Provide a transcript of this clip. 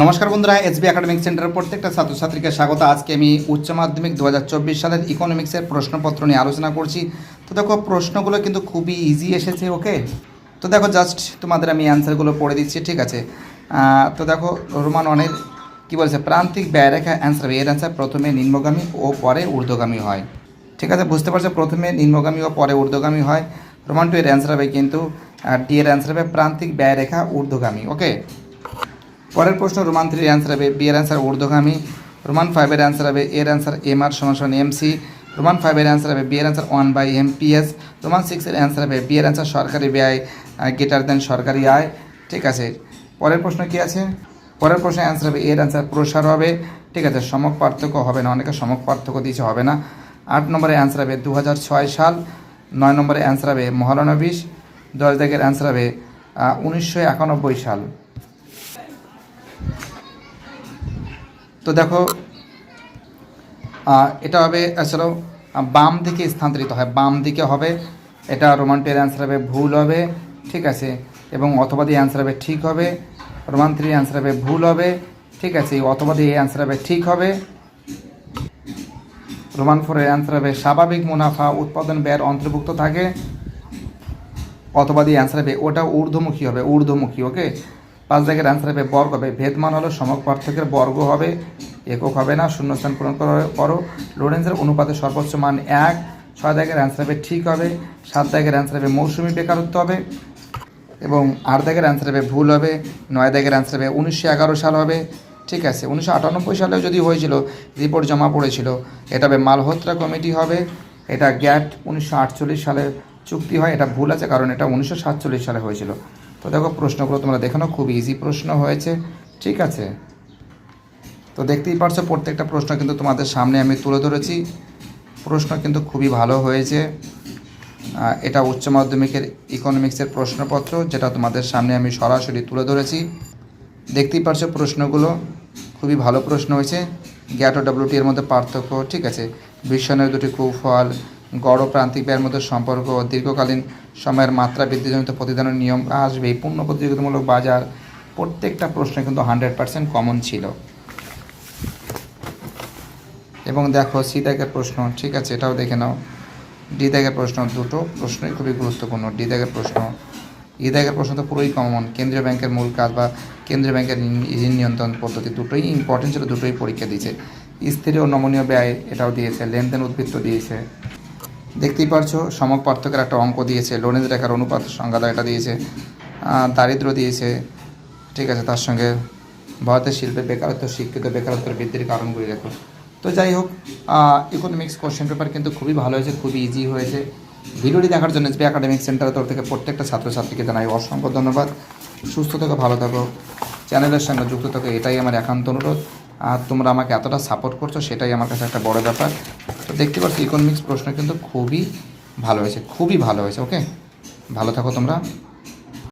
নমস্কার বন্ধুরা, SB academic সেন্টারের প্রত্যেকটা ছাত্রছাত্রীকে স্বাগত। আজকে আমি উচ্চ মাধ্যমিক দু হাজার চব্বিশ সালের ইকোনমিক্সের প্রশ্নপত্র নিয়ে আলোচনা করছি। তো দেখো, প্রশ্নগুলো কিন্তু খুবই ইজি এসেছে ওকে তো দেখো জাস্ট তোমাদের আমি অ্যান্সারগুলো পড়ে দিচ্ছি, ঠিক আছে? তো দেখো, রোমান অনের কী বলছে? প্রান্তিক ব্যয়রেখা অ্যান্সার এর অ্যান্সার প্রথমে নিম্নগামী ও পরে ঊর্ধ্বগামী হয়। ঠিক আছে, বুঝতে পারছ? প্রথমে নিম্নগামী ও পরে ঊর্ধ্বগামী হয়। রোমান টু এর অ্যান্সার হবে কিন্তু ডি এর অ্যান্সার হবে প্রান্তিক ব্যয়রেখা ঊর্ধ্বগামী ওকে পরের প্রশ্ন, রোমান থ্রির অ্যান্সার হবে বি এর অ্যান্সার ঊর্ধ্বগামী। রোমান ফাইভের অ্যান্সার হবে এর অ্যান্সার এম আর সমান সমান এম সি রোমান ফাইভের অ্যান্সার হবে বি এর answer one by M P S roman সিক্সের অ্যান্সার হবে বি এর অ্যান্সার সরকারি ব্যয় গেটার দেন সরকারি আয়। ঠিক আছে? পরের প্রশ্ন কি আছে? পরের প্রশ্নের অ্যান্সার হবে এর অ্যান্সার প্রসার হবে। ঠিক আছে, সমক পার্থক্য হবে না, অনেকে সমক পার্থক্য দিয়েছে, হবে না। আট নম্বরে অ্যান্সার হবে দু হাজার ছয় সাল, নয় নম্বরে অ্যান্সার হবে মহালনবিশ দশ দাগের অ্যান্সার হবে উনিশশো একানব্বই সাল। তো দেখো এটা হবে আসলে বাম দিকে স্থানান্তরিত হয়। বাম দিকে হবে, এটা রোমান্টের অ্যান্সার হবে, ভুল হবে, ঠিক আছে? এবং অথবা দিয়ে অ্যান্সার হবে, ঠিক হবে। রোমান থ্রির অ্যান্সার হবে, ভুল হবে, ঠিক আছে? অথবা দিয়ে অ্যান্সার হবে, ঠিক হবে। রোমান ফোরের অ্যান্সার হবে, স্বাভাবিক মুনাফা, উৎপাদন ব্যয়ের অন্তর্ভুক্ত থাকে। অথবা দিয়ে অ্যান্সার হবে, ওটা ঊর্ধ্বমুখী হবে, ঊর্ধ্বমুখী ওকে পাঁচ জায়গার অ্যান্সার হবে বর্গ হবে। ভেদমান হলো সমক পার্থক্যের বর্গ হবে, একক হবে না শূন্যস্থান পূরণ করো লোরেন্সের অনুপাতে সর্বোচ্চ মান এক, ছয় দাগের অ্যান্সার হবে ঠিক হবে, সাত দাগের অ্যান্সার হবে মৌসুমি বেকারত্ব হবে এবং আট দাগের অ্যান্সার হবে ভুল হবে, নয় দাগের অ্যান্সার হবে উনিশশো এগারো সাল হবে। ঠিক আছে, উনিশশো আটানব্বই সালেও যদি হয়েছিল রিপোর্ট জমা পড়েছিল, এটা হবে মালহোত্রা কমিটি হবে, এটা গ্যাট উনিশশো আটচল্লিশ সালে চুক্তি হয়, এটা ভুল আছে কারণ এটা উনিশশো সাতচল্লিশ সালে হয়েছিল। তো দেখো প্রশ্নগুলো তোমরা দেখে খুব ইজি প্রশ্ন হয়েছে। ঠিক আছে? তো দেখতেই পারছ, প্রত্যেকটা প্রশ্ন কিন্তু তোমাদের সামনে আমি তুলে ধরেছি। প্রশ্ন কিন্তু খুবই ভালো হয়েছে। এটা উচ্চ মাধ্যমিকের ইকোনমিক্সের প্রশ্নপত্র, যেটা তোমাদের সামনে আমি সরাসরি তুলে ধরেছি। দেখতেই পারছ প্রশ্নগুলো, খুবই ভালো প্রশ্ন হয়েছে। গ্যাট ডাব্লিউটি এর মধ্যে পার্থক্য, ঠিক আছে? বিশ্বনের দুটি কুফল গড় ও প্রান্তিক ব্যয়ের মধ্যে সম্পর্ক দীর্ঘকালীন সময়ের মাত্রা বৃদ্ধিজনিত প্রতিদানের নিয়ম আসবে। এই পূর্ণ প্রতিযোগিতামূলক বাজার প্রত্যেকটা প্রশ্ন কিন্তু হান্ড্রেড পার্সেন্ট কমন ছিল। এবং দেখো, সি দাগের প্রশ্ন, ঠিক আছে, এটাও দেখে নাও। ডি দাগের প্রশ্ন, দুটো প্রশ্নই খুবই গুরুত্বপূর্ণ। ডি দাগের প্রশ্ন ই দাগের প্রশ্ন তো পুরোই কমন কেন্দ্রীয় ব্যাংকের মূল কাজ বা কেন্দ্রীয় ব্যাংকের ঋণ নিয়ন্ত্রণ পদ্ধতি দুটোই ইম্পর্টেন্ট ছিল, দুটোই পরীক্ষা দিয়েছে। স্থির ও নমনীয় ব্যয় এটাও দিয়েছে, লেনদেন উদ্বৃত্ত দিয়েছে। দেখতেই পারছ, সমক পার্থক্যের একটা অঙ্ক দিয়েছে লোনের রেখার অনুপাত সংজ্ঞা এটা দিয়েছে দারিদ্র দিয়েছে, ঠিক আছে, তার সঙ্গে ভারতের শিল্পে বেকারত্ব, শিক্ষিত বেকারত্বের বৃদ্ধির কারণগুলি দেখো। তো যাই হোক ইকোনমিক্স কোশ্চেন পেপার কিন্তু খুবই ভালো হয়েছে, খুবই ইজি হয়েছে। ভিডিওটি দেখার জন্য এসবি একাডেমিক সেন্টারের তরফ থেকে প্রত্যেকটা ছাত্রছাত্রীকে জানাই অসংখ্য ধন্যবাদ। সুস্থ থেকো, ভালো থাকো। চ্যানেলের সঙ্গে যুক্ত থাকো, এটাই আমার একান্ত অনুরোধ। আর তোমরা আমাকে এতটা সাপোর্ট করছ, সেটাই আমার কাছে একটা বড় ব্যাপার। তো দেখতে পাচ্ছি ইকোনমিক্স প্রশ্ন কিন্তু খুবই ভালো হয়েছে, খুবই ভালো হয়েছে ওকে ভালো থাকো তোমরা।